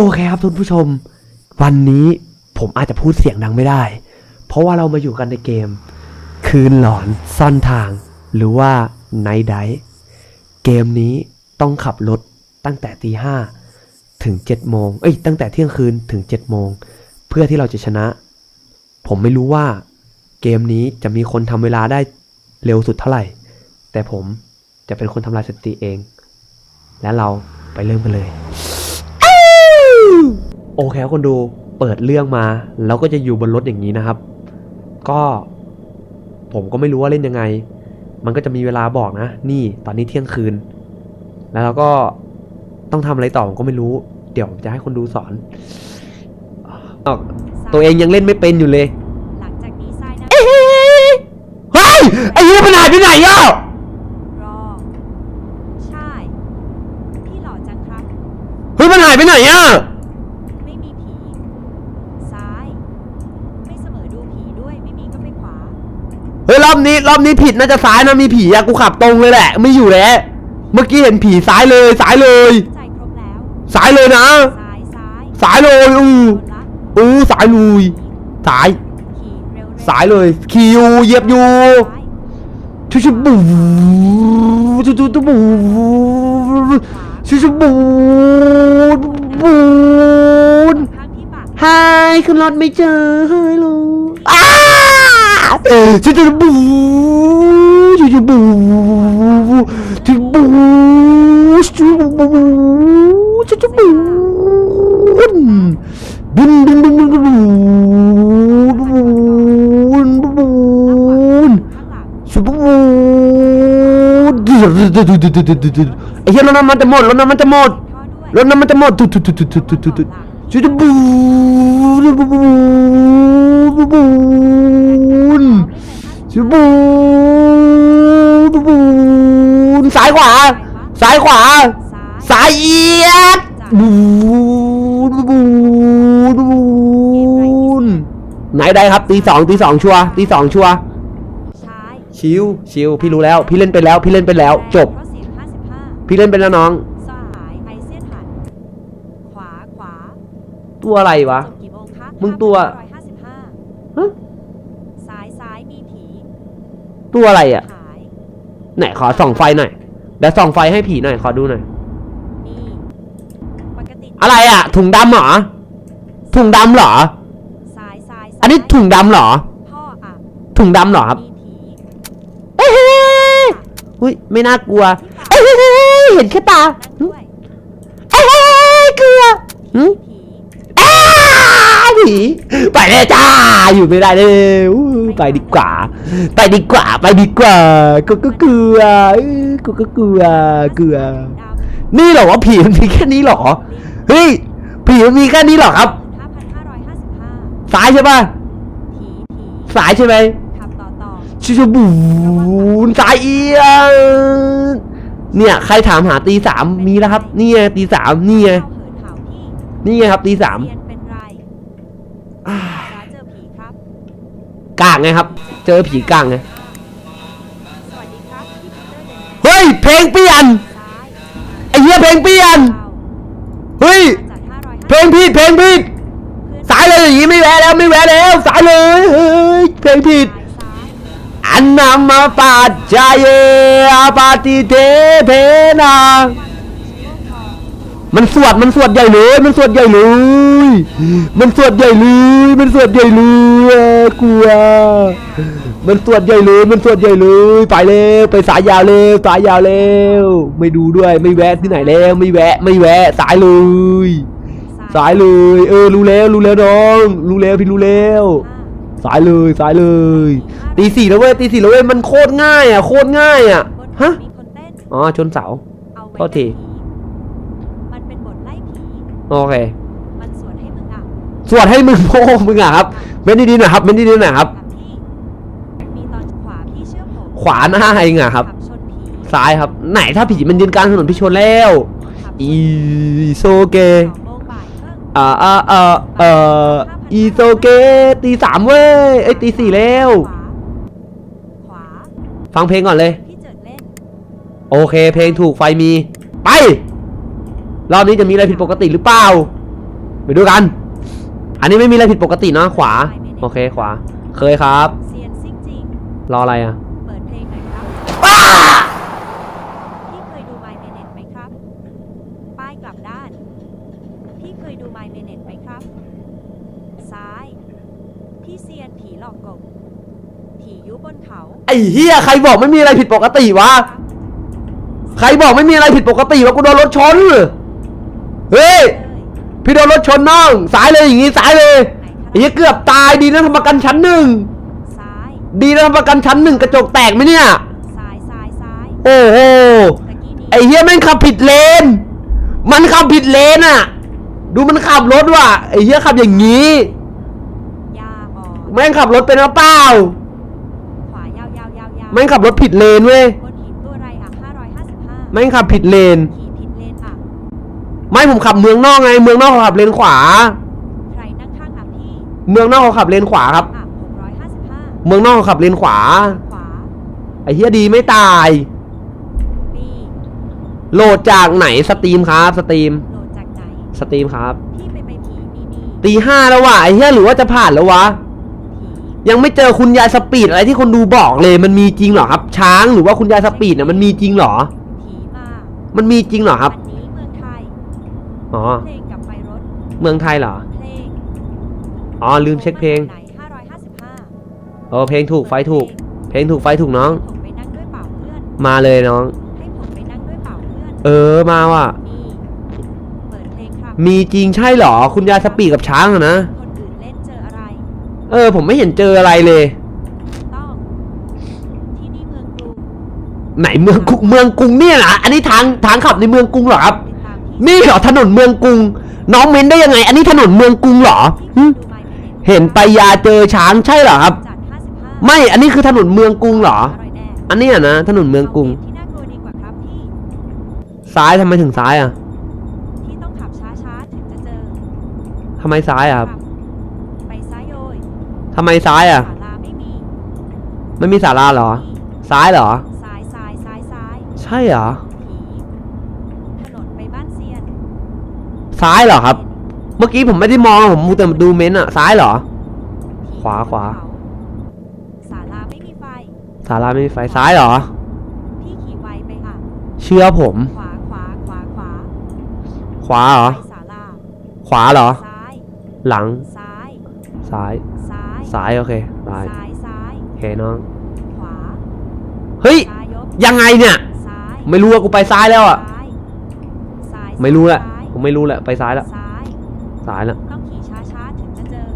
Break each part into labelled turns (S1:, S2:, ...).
S1: โอเคครับทุกผู้ชม วันนี้ผมอาจจะพูดเสียงดังไม่ได้ เพราะว่าเรามาอยู่กันในเกม คืนหลอนซ่อนทาง หรือว่า Night d i เกมนี้ต้องขับรถตั้งแต่ตีห้าถึงเจ็ดโมงเอ้ยตั้งแต่เที่ยงคืนถึงเจ็ดโมง เพื่อที่เราจะชนะ ผมไม่รู้ว่า เกมนี้จะมีคนทำเวลาได้เร็วสุดเท่าไหร่ แต่ผมจะเป็นคนทำลายสถิติเอง และเราไปเริ่มกันเลย โอเคครับคนดูเปิดเรื่องมาเราก็จะอยู่บนรถอย่างนี้นะครับ ก็ ผมก็ไม่รู้ว่าเล่นยังไง มันก็จะมีเวลาบอกนะ นี่ตอนนี้เที่ยงคืน แล้วเราก็ต้องทำอะไรต่อผมก็ไม่รู้ เดี๋ยวผมจะให้คนดูสอนอ้าวตัวเองยังเล่นไม่เป็นอยู่เลย
S2: หลังจากนี้ทรายนะ
S1: เฮ้ยไอ้เหี้ยมันหายไปไหนอะ
S2: รอใช่ พี่หล่อจังครับ
S1: เฮ้ยมันหายไปไหนอะ
S2: ไม่มีผี ซ้าย ไม่เสมอดูผีด้วย ไม่มีก็ไปขวา
S1: เฮ้ยร อบนี้รอบนี้ผิดน่าจะซ้ายนะมีผีอะกูขับตรงเลยแหละ ไม่อยู่แล้ว เมื่อกี้เห็นผีซ้ายเลยซ้ายเลย
S2: ใจครบแล้ว
S1: ซ้ายเลยนะ
S2: ซ้ายซ้าย
S1: ซ้ายเลยอือ
S2: คนละ
S1: อือซ้ายลุยซ้าย
S2: ขี่เร็วๆ
S1: ซ้ายเลยคิวเหยียบอยู่
S2: ซ้าย
S1: ชุชุบูชุชุบูชุชุบูบูน
S2: ข้างที่ปาก
S1: หายขึ้นรถไม่เจอหายเลยอ้าชุชุบูชุชุบูชุบูชุบูชุชุบูบุนบุนบุนบุนบุนบุนบุนบุน
S2: ข้างหลัง
S1: ชุ บูบูบูบูนชิบูบูบูนซ้ายขวาซ้ายขวา
S2: ซ้าย
S1: เอียดบูบูบูบูนไหนได้ครับตีสองตีสองชัวตีสองชัวชิวชิวพี่รู้แล้ว พี่เล่นไปแล้ว พี่เล่นไปแล้ว จบ
S2: พี่เล่
S1: นไปแล้วน้องตัวอะไรวะ
S2: มงคะ
S1: มึงตัว
S2: 555
S1: ฮะ
S2: ซ้ายซ้ายมีผี
S1: ตัวอะไรอะ
S2: ขาย
S1: ไหนขอส่องไฟหน่อยเดี๋ยวส่องไฟให้ผีหน่อยขอดูหน่อย
S2: มีปกติ
S1: อะไรอะ ถุงดำเหรอ ถุงดำเหรอ
S2: ซ้ายซ้ายซ้าย
S1: อันนี้ถุงดำเหรอ
S2: พ่ออะ
S1: ถุงดำเหรอครับ
S2: มีผี
S1: เอ้ยอุ้ยไม่น่ากลัวเอ้ยเห็นแค่ตา
S2: นั่นด้วย
S1: เอ้ยกลัวหึ
S2: ผี
S1: อ้าผี ไปเลยจ้า อยู่ไม่ได้เลยไปดีกว่า ไปดีกว่า ไปดีกว่า กูก็กลัวเอ้ยกูก็กลัวกลัว นี่เหรอว่าผีมันมีแค่นี้เหรอ เฮ้ย ผีมันมีแค่นี้เหรอครับ
S2: 5,555
S1: ซ้ายใช่ป่ะ
S2: ผีผี
S1: ซ้ายใช่ไหม
S2: ขับต่อต่อ
S1: ชิชบูนซ้ายเอียเนี่ย ใครถามหาตีสามมีแล้วครับ นี่ไงตีสามนี่ไง นี่ไงครับตีสาม
S2: เซียนเป็นไร
S1: อ่า
S2: ร้านเจอผีครับ
S1: กลางไงครับ เจอผีกลางไง
S2: สวัสดีครับพี่ปีเตอร์เดนแมน
S1: เฮ้ย เพลงเปลี่ยน
S2: ซ้าย
S1: ไอ้เหี้ยเพลงเปลี่ยน
S2: เก้า
S1: เฮ้ย
S2: จาก
S1: เพลงผิดเพลงผิด
S2: 550
S1: สายเลยอย่างงี้ไม่แวะแล้วไม่แวะแล้วสายเลยเฮ้ยเพลงผิด
S2: ซ้าย
S1: อันนามาปาจายเยอาปาติเทเพนา มันสวดมันสวดใหญ่เลย มันสวดใหญ่เลย มันสวดใหญ่เลยมันสวดใหญ่เลยอะกลัว มันสวดใหญ่เลยมันสวดใหญ่เลยไปเร็วไปสายยาวเร็วสายยาวเร็วไม่ดูด้วยไม่แวะที่ไหนแล้วไม่แวะ ไม่แวะสายเลยสายเลย เออรู้แล้วรู้แล้วน้อง รู้แล้วพี่รู้แล้วสายเลยสายเลยตีสี่แล้วเว้ยตีสี่แล้วเว้ยมันโคตรง่ายอะโคตรง่ายอะ
S2: บน
S1: ฮะ
S2: มีคนเต้น
S1: อ๋อชนเสา
S2: เอาไว้
S1: โทษที
S2: ผีมันเป็นบทไล่ผี
S1: โอเค
S2: มันสวนให้มึงอะ
S1: สวดให้มึงโพ่อมึงอะครับเม้นดีๆหน่อยครับเม้นดีๆหน่อยครับ
S2: กับที่มีตอนขวาพี่เชื่อผม
S1: ขวาหน้าเองอะครับ
S2: ขัชนผี
S1: ซ้ายครับ ไหนถ้าผีมันยืนกลางถนนพี่ชนแล้ว
S2: ขับชน
S1: อีโซเก
S2: สองโมงบ่ายครึ่ง
S1: อ่าอ่าอ่าเอ่ออีโซเกตีสามเว้ยไอยตีสี่แล้ว
S2: ขวาขวา
S1: ฟังเพลงก่อนเลย
S2: พี่เจิดเล่น
S1: โอเค เพลงถูกไฟมี ไป รอบนี้จะมีอะไรผิดปกติหรือเปล่า ไปดูกัน อันนี้ไม่มีอะไรผิดปกติเนาะขวา โอเคขวา เคยครับ
S2: เซียนซิ่งจริง
S1: รออะไรอะ
S2: เปิดเพลงหน่อยครับพี่เคยดู My Minute ไหมครับป้ายกลับด้านพี่เคยดู My Minute ไหมครับซ้ายพี่เซียนผีหลอกกบผียุบนเขา
S1: ไอ้เฮียใครบอกไม่มีอะไรผิดปกติวะ ใครบอกไม่มีอะไรผิดปกติวะกูโดนรถชน เฮ้ย
S2: เลย
S1: พี่โดนรถชนน้อง สายเลยอย่างงี้สายเลย
S2: ไหน
S1: ไอ้เหี้ยเกือบตายดีนะทำประกันชั้นหนึ่ง
S2: ซ้าย
S1: ดีนะทำประกันชั้นหนึ่งกระจกแตกไหมเนี่ย
S2: ซ้าย ซ้าย ซ้าย
S1: โอ้โห
S2: ตะกี้นี้
S1: ไอ้เฮียแม่งขับผิดเลน มันขับผิดเลนอะดูมันขับรถว่ะ ไอ้เฮียขับอย่างนี้
S2: ยาออก
S1: แม่งขับรถเป็นหรือเปล่า
S2: ขวายาวยาวยาวยาว
S1: แม่งขับรถผิดเลนเว้ย
S2: บนหินตัวไรอะ555
S1: แม่งขับผิดเลน
S2: ขี่ผิดเลนอะ
S1: ไม่ผมขับเมืองนอกไง เมืองนอกเขาขับเลนขวา
S2: ใครนั่งข้างอะพี่
S1: เมืองนอกเขาขับเลนขวาครับ
S2: อะ655
S1: เมืองนอกเขาขับเลนขวา
S2: ขวา
S1: ไอ้เฮียดีไม่ตาย
S2: B
S1: โหลดจากไหนสตรีมครับ สตรีม
S2: โหลดจากไหน
S1: สตรีมครับ
S2: พี่ไปไปผีนี่นี่
S1: ตีห้าแล้วว่ะไอ้เฮียหรือว่าจะผ่านแล้ววะ
S2: ผี
S1: ยังไม่เจอคุณยายสปีดอะไรที่คนดูบอกเลย มันมีจริงเหรอครับ ช้างหรือว่าคุณยายสปีดเนี่ยมันมีจริงเหรอ
S2: ผีมา
S1: มันมีจริงเหรอครับ
S2: อันนี้เมืองไทย
S1: อ๋อ
S2: เพลงกับไฟรถ
S1: เมืองไทยเหรอ
S2: เพลง
S1: อ๋อ ลืมเช็คเพลง
S2: ไหน555
S1: เออเพลงถูกไฟถูก เพลงถูกไฟถูกน้อง
S2: ผมไปนั่งด้วยเปล่าเพื่อน
S1: มาเลยน้อง
S2: ให้ผมไปนั่งด้วยเปล่าเพื่อน
S1: เออมาว่ะ
S2: มีเปิดเพลงครับ
S1: มีจริงใช่เหรอ คุณยายสปีดกับช้างอะนะ
S2: คนอื่นเล่นเจออะไร
S1: เออ ผมไม่เห็นเจออะไรเลย
S2: ต้อง ที่นี่เมืองกรุง
S1: ไหนเมืองกรุงเมืองกรุงเนี่ยนะอันนี้ทางทางขับในเมืองกรุงเหรอครับ
S2: ติดตามที่
S1: นี่เหรอถนนเมืองกรุง น้องเม้นได้ยังไง อันนี้ถนนเมืองกรุงเหรอ
S2: ที่
S1: หึ
S2: ดู My Minute
S1: เห็นไปยาเจอช้างใช่เหรอครับ
S2: จัด55
S1: ไม่อันนี้คือถนนเมืองกรุงเหรอ
S2: อร่อยแน่
S1: อันเนี้ยนะถนนเมืองกรุง
S2: ที่น่ากลัวดีกว่าครับพี่
S1: ซ้ายทำไมถึงซ้ายอะ
S2: ที่ต้องขับช้าๆถึงจะเจอ
S1: ทำไมซ้ายอะครับ
S2: ขับไปซ้ายโยย
S1: ทำไมซ้ายอะ
S2: ศาลาไม่มี
S1: ไม่มีศาลาเหรอ ซ้ายเหรอ
S2: ซ้ายซ้ายซ้ายซ้าย
S1: ใช่เหรอ
S2: ผีถนนไปบ้านเซียน
S1: ซ้ายเหรอครับ เมื่อกี้ผมไม่ได้มองผมมูแต่ดูเม้นอะซ้ายเหรอ
S2: ผี
S1: ขวาขวา
S2: บนเขศาลาไม่มีไฟ
S1: ศาลาไม่มีไฟซ้ายเหรอ
S2: พี่ขี่ไวไปอะ
S1: เชื่อผม
S2: ขวาขวาขวาขวา
S1: ขวาเหรอ
S2: ไปศาลา
S1: ขวาเหรอ
S2: ซ้าย
S1: หลัง
S2: ซ้าย
S1: ซ้าย
S2: ซ้าย
S1: ซ้ายโอเคซ้าย
S2: ซ้ายซ้าย
S1: โอเคน้อง
S2: ขวา
S1: เฮ้ย
S2: ซ้ายยก
S1: ยังไงเนี่ย
S2: ซ้าย
S1: ไม่รู้ว่ากูไปซ้ายแล้วอะ
S2: ซ้ายซ้าย
S1: ไม่รู้แหละ
S2: ซ้าย
S1: ผม ไม่รู้แหละไปซ้ายแล้ว
S2: ซ้าย
S1: ซ้ายแล้ว
S2: ต้องขี่ช้าๆถึงจะเจอ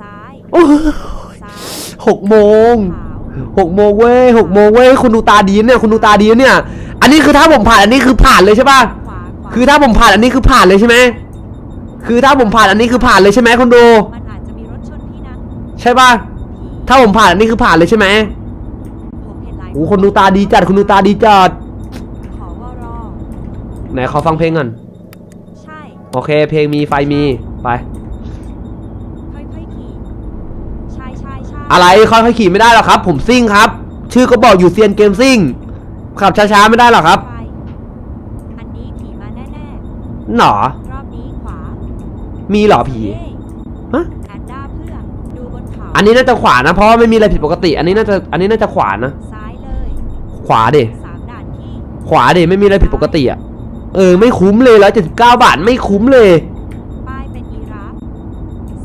S2: ซ้าย
S1: โอ้ย
S2: ซ้าย
S1: หกโมง
S2: ขาว
S1: หกโมงเว้ยหกโมงเว้ยคุณดูตาดีนะเนี่ยคุณดูตาดีนะเนี่ย อันนี้คือถ้าผมผ่านอันนี้คือผ่านเลยใช่ป่ะ
S2: ขวาขวา
S1: คือถ้าผมผ่านอันนี้คือผ่านเลยใช่ไหมคือถ้าผมผ่านอันนี้คือผ่านเลยใช่ไหมคุณดู
S2: มันอาจจะมีรถชนพี่นะ
S1: ใช่ป่ะ
S2: ผี
S1: ถ้าผมผ่านอันนี้คือผ่านเลยใช่ไหม
S2: ผมเห็นหลาย
S1: โอ้คนดูตาดีจัดคนดูตาดีจัด
S2: ขอวรอ
S1: ไหนขอฟังเพลงก่อน
S2: ใช่
S1: โอเค เพลงมีไฟมีไป
S2: ค่อยๆขี่ใช่ใช่ใช่
S1: อะไรค่อยๆขี่ไม่ได้หรอกครับ ผมซิ่งครับ ชื่อก็บอกอยู่เซียนเกมซิ่งขับช้าๆไม่ได้หรอกครับ
S2: ไฟอันนี้ผีมาแน่
S1: หนอ
S2: ๆรอบนี้ขวา
S1: มีเหรอผี
S2: เย้
S1: ฮะ
S2: แอนด้าเพื่อนดูบนเขา
S1: อันนี้น่าจะขวานะเพราะว่าไม่มีอะไรผิดปกติ อันนี้น่าจะอันนี้น่าจะขวานะ
S2: ซ้ายเลย
S1: ขวาดิ
S2: สามด่านที่
S1: ขวาดิไม่มีอะไรผิดปกติอะ เออไม่คุ้มเลยแล้วเจ็ดสิบเก้าบาทไม่คุ้มเลย
S2: ป้ายเป็นยีราฟ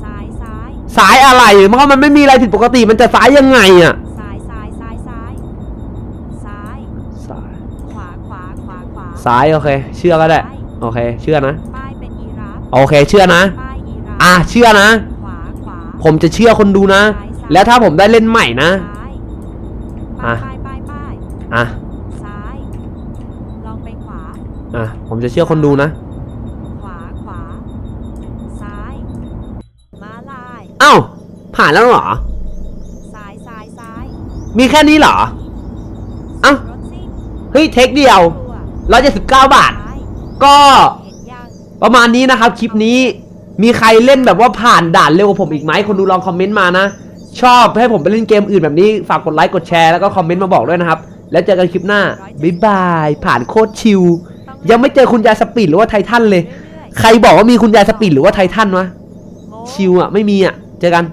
S2: ซ้ายซ้าย
S1: ซ้ายอะไรเพราะมันไม่มีอะไรผิดปกติมันจะซ้ายยังไงอะ
S2: ซ้ายซ้ายซ้ายซ้ายซ้าย
S1: ซ้าย
S2: ขวาขวาขวาขวา
S1: ซ้ายโอเค เชื่อก็ได้โอเค เชื่อนะ
S2: ป้ายเป็นยีราฟ
S1: โอเค เชื่อนะ
S2: ป้ายยีราฟ
S1: อะเชื่อนะ
S2: ขวาขวา
S1: ผมจะเชื่อคนดูนะแล้วถ้าผมได้เล่นใหม่นะ
S2: ซ้าย
S1: อะ
S2: ป้ายป้ายป้าย
S1: อะ
S2: ซ้ายลองไปขวา
S1: อะผมจะเชื่อคนดูนะ
S2: ขวาขวา ซ้ายม้าลาย
S1: เอ้า ผ่านแล้วเหรอ
S2: ซ้ายซ้ายซ้าย
S1: มีแค่นี้เหรอ เอ้า
S2: รถซิ่ง
S1: เฮ้ย เทคเดียว
S2: ตัว
S1: ร้อยเจ็ดสิบเก้าบาท
S2: ซ้าย
S1: ก็
S2: เห็นยัง
S1: ประมาณนี้นะครับคลิปนี้มีใครเล่นแบบว่าผ่านด่านเร็วกว่าผมอีกไหมคนดูลองคอมเมนต์มานะ ชอบให้ผมไปเล่นเกมอื่นแบบนี้ฝากกดไลค์กดแชร์แล้วก็คอมเมนต์มาบอกด้วยนะครับ แล้วเจอกันคลิปหน้า บ๊ายบาย ผ่านโคตรชิล
S2: ต้อง
S1: ยังไม่เจอคุณยายสปีดหรือว่าไททันเลย ใครบอกว่ามีคุณยายสปีดหรือว่าไททันวะ ชิวอะ ไม่มีอะ เจอกัน